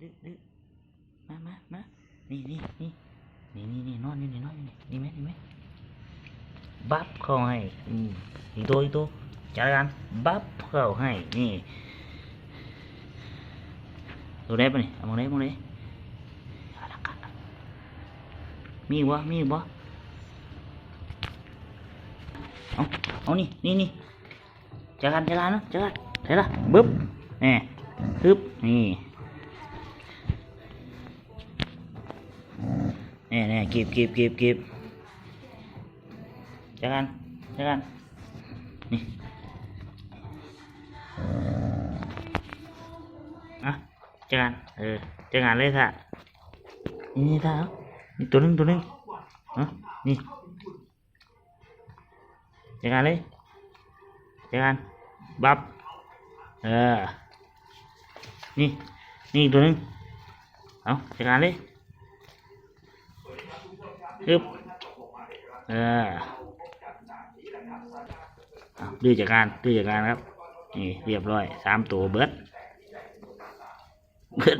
ดื้อดื้อมามามานี่นี่นี่นี่นี่นี่นอนนี่นี่นอนนี่นี่ไหมนี่ไหมบับเข้าให้อืมอีกตัวอีกตัวจัดการบับเข้าให้นี่ตัวไหนปะนี่เอามองไหนมองไหนเละกันมีวะมีวะเอาเอานี่นี่นี่จัดการจัดการเนาะจัดการเห็นละบึ๊บนี่ฮึบนี่ น่แน่เก็บเก็บเก็บเก็บจัดการจัดการนี่อะจัดการเออจัดการเลยค่ะนี่ท่านี่ตัวหนึงตัวหนึงเอะนี่จัดการเลยจัดการบับเออนี่นี่ตัวหนึงเอาจัดการเลย ฮึบเออดื้อจากการดื้อจากการครับ นี่เรียบร้อยสามตัวเบิดเบิด